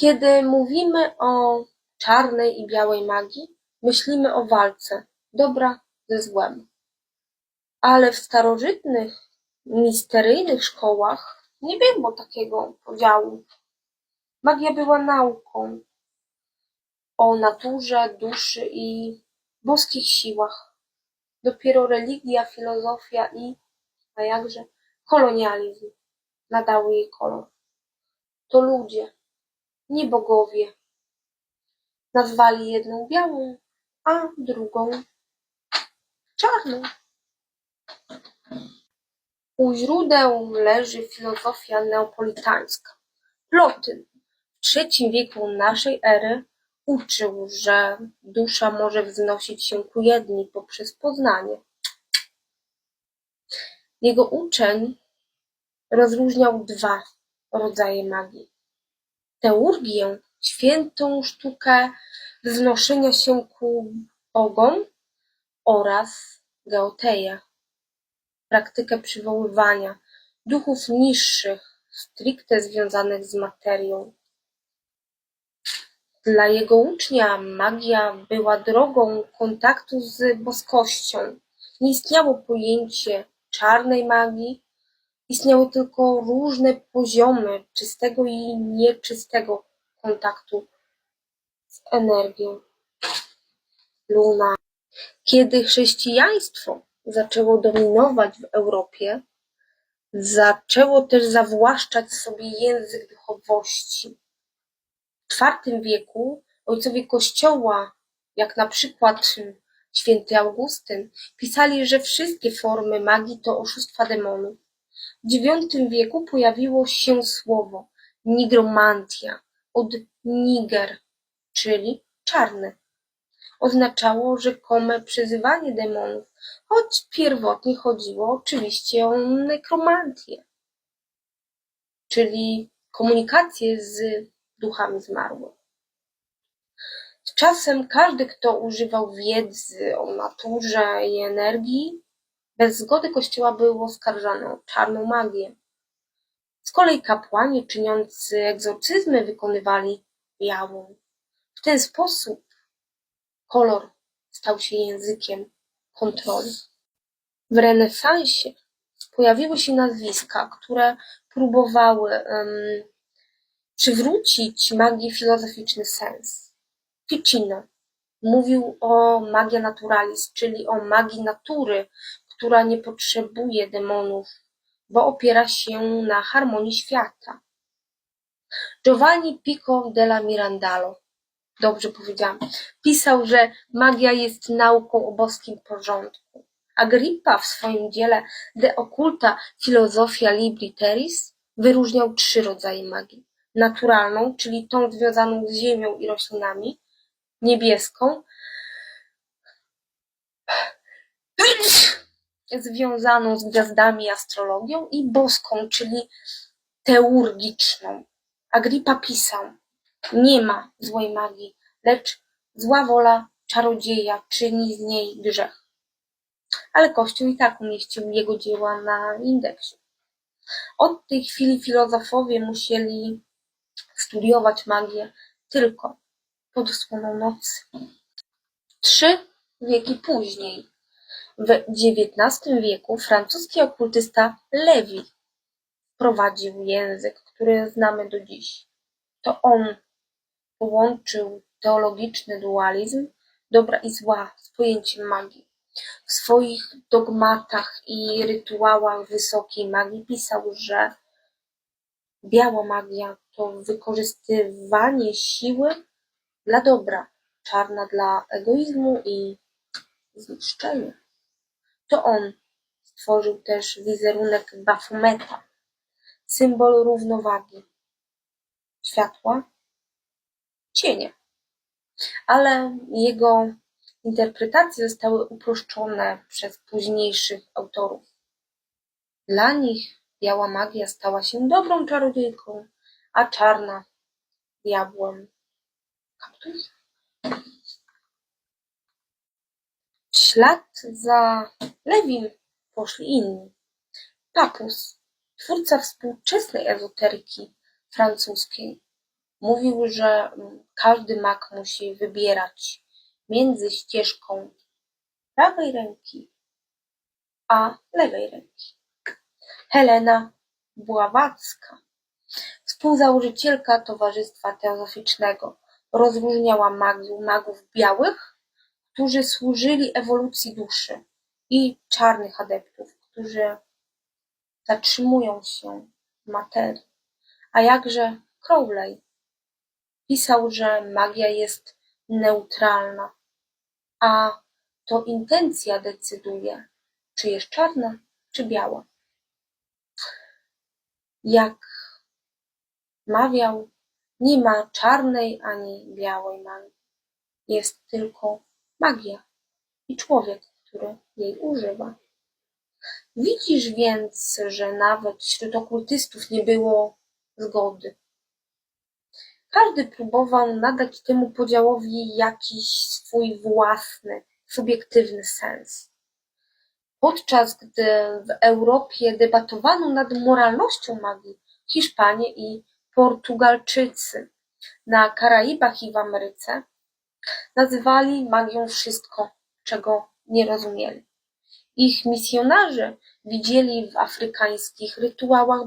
Kiedy mówimy o czarnej i białej magii, myślimy o walce dobra ze złem. Ale w starożytnych, misteryjnych szkołach nie było takiego podziału. Magia była nauką o naturze, duszy i boskich siłach. Dopiero religia, filozofia i, a jakże, kolonializm nadały jej kolor. To ludzie, nie bogowie, nazwali jedną białą, a drugą czarną. U źródeł leży filozofia neapolitańska. Plotyn w III wieku naszej ery uczył, że dusza może wznosić się ku jedni poprzez poznanie. Jego uczeń rozróżniał dwa rodzaje magii. Teurgię, świętą sztukę wznoszenia się ku bogom oraz geoteję, praktykę przywoływania duchów niższych, stricte związanych z materią. Dla jego ucznia magia była drogą kontaktu z boskością. Nie istniało pojęcie czarnej magii, istniały tylko różne poziomy czystego i nieczystego kontaktu z energią. Luna. Kiedy chrześcijaństwo zaczęło dominować w Europie, zaczęło też zawłaszczać sobie język duchowości. W IV wieku ojcowie Kościoła, jak na przykład święty Augustyn, pisali, że wszystkie formy magii to oszustwa demonów. W IX wieku pojawiło się słowo nigromantia od niger, czyli czarny. Oznaczało rzekome przyzywanie demonów, choć pierwotnie chodziło oczywiście o nekromantię, czyli komunikację z duchami zmarłych. Z czasem każdy, kto używał wiedzy o naturze i energii, bez zgody Kościoła był oskarżany o czarną magię. Z kolei kapłani czyniący egzorcyzmy wykonywali białą. W ten sposób kolor stał się językiem kontroli. W renesansie pojawiły się nazwiska, które próbowały um, przywrócić magii filozoficzny sens. Ficino mówił o magia naturalis, czyli o magii natury, która nie potrzebuje demonów, bo opiera się na harmonii świata. Giovanni Pico della Mirandola dobrze powiedziałam, pisał, że magia jest nauką o boskim porządku. Agrippa w swoim dziele De occulta philosophia libri terris wyróżniał trzy rodzaje magii. Naturalną, czyli tą związaną z ziemią i roślinami, niebieską, związaną z gwiazdami astrologią i boską, czyli teurgiczną. Agrippa pisał, nie ma złej magii, lecz zła wola czarodzieja czyni z niej grzech. Ale Kościół i tak umieścił jego dzieła na indeksie. Od tej chwili filozofowie musieli studiować magię tylko pod osłoną nocy. Trzy wieki później, w XIX wieku, francuski okultysta Levi wprowadził język, który znamy do dziś. To on połączył teologiczny dualizm dobra i zła z pojęciem magii. W swoich dogmatach i rytuałach wysokiej magii pisał, że biała magia to wykorzystywanie siły dla dobra, czarna dla egoizmu i zniszczenia. To on stworzył też wizerunek Bafometa, symbol równowagi, światła, cienia ale jego interpretacje zostały uproszczone przez późniejszych autorów. Dla nich biała magia stała się dobrą czarodziejką, a czarna diabłem. Ślad za Lewim poszli inni. Papus, twórca współczesnej ezoteryki francuskiej, Mówił, że mm, każdy mak musi wybierać między ścieżką prawej ręki a lewej ręki. Helena Bławacka, współzałożycielka Towarzystwa Teozoficznego, rozróżniała magów białych, którzy służyli ewolucji duszy, i czarnych adeptów, którzy zatrzymują się w materii. A jakże Crowley pisał, że magia jest neutralna, a to intencja decyduje, czy jest czarna, czy biała. Jak mawiał, nie ma czarnej ani białej magii. Jest tylko magia i człowiek, który jej używa. Widzisz więc, że nawet wśród okultystów nie było zgody. Każdy próbował nadać temu podziałowi jakiś swój własny, subiektywny sens. Podczas gdy w Europie debatowano nad moralnością magii, Hiszpanie i Portugalczycy na Karaibach i w Ameryce nazywali magią wszystko, czego nie rozumieli. Ich misjonarze widzieli w afrykańskich rytuałach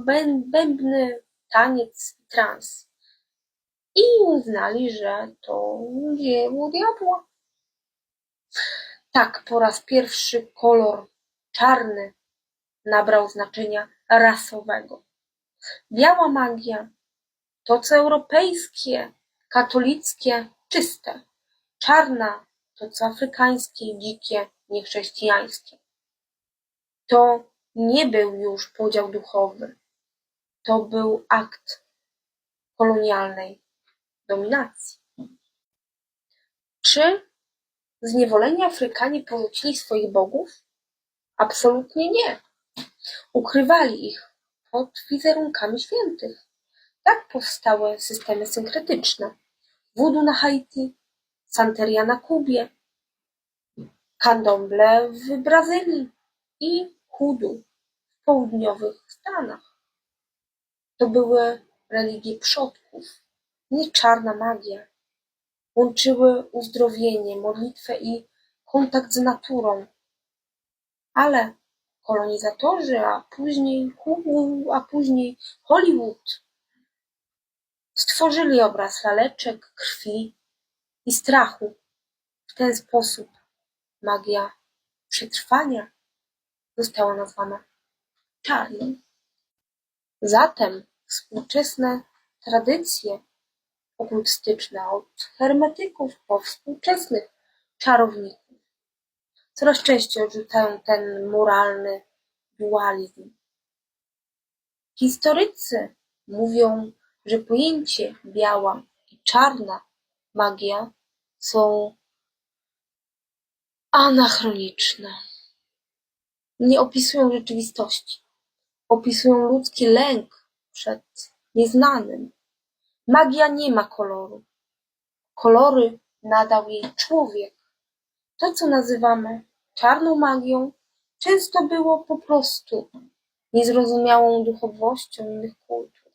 bębny, taniec i trans i uznali, że to dzieło diabła. Tak po raz pierwszy kolor czarny nabrał znaczenia rasowego. Biała magia to co europejskie, katolickie, czyste. Czarna to co afrykańskie, dzikie, niechrześcijańskie. To nie był już podział duchowy, to był akt kolonialnej dominacji. Czy zniewoleni Afrykanie porzucili swoich bogów? Absolutnie nie. Ukrywali ich pod wizerunkami świętych. Tak powstały systemy synkretyczne. Wudu na Haiti, Santeria na Kubie, Candomblé w Brazylii i Hoodoo w południowych Stanach. To były religie przodków, nie czarna magia. Łączyły uzdrowienie, modlitwę i kontakt z naturą. Ale kolonizatorzy, a później Hoodoo, a później Hollywood stworzyli obraz laleczek, krwi i strachu. W ten sposób magia przetrwania została nazwana czarną. Zatem współczesne tradycje okultystyczne od hermetyków po współczesnych czarowników coraz częściej odrzucają ten moralny dualizm. Historycy mówią, że pojęcie biała i czarna magia są anachroniczne. Nie opisują rzeczywistości. Opisują ludzki lęk przed nieznanym. Magia nie ma koloru. Kolory nadał jej człowiek. To, co nazywamy czarną magią, często było po prostu niezrozumiałą duchowością innych kultur.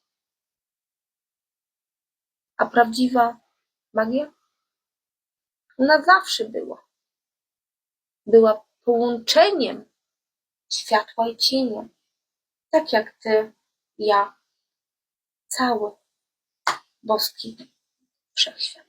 A prawdziwa magia? Ona zawsze była. Była połączeniem światła i cienia, tak jak ty, ja, cały boski wszechświat.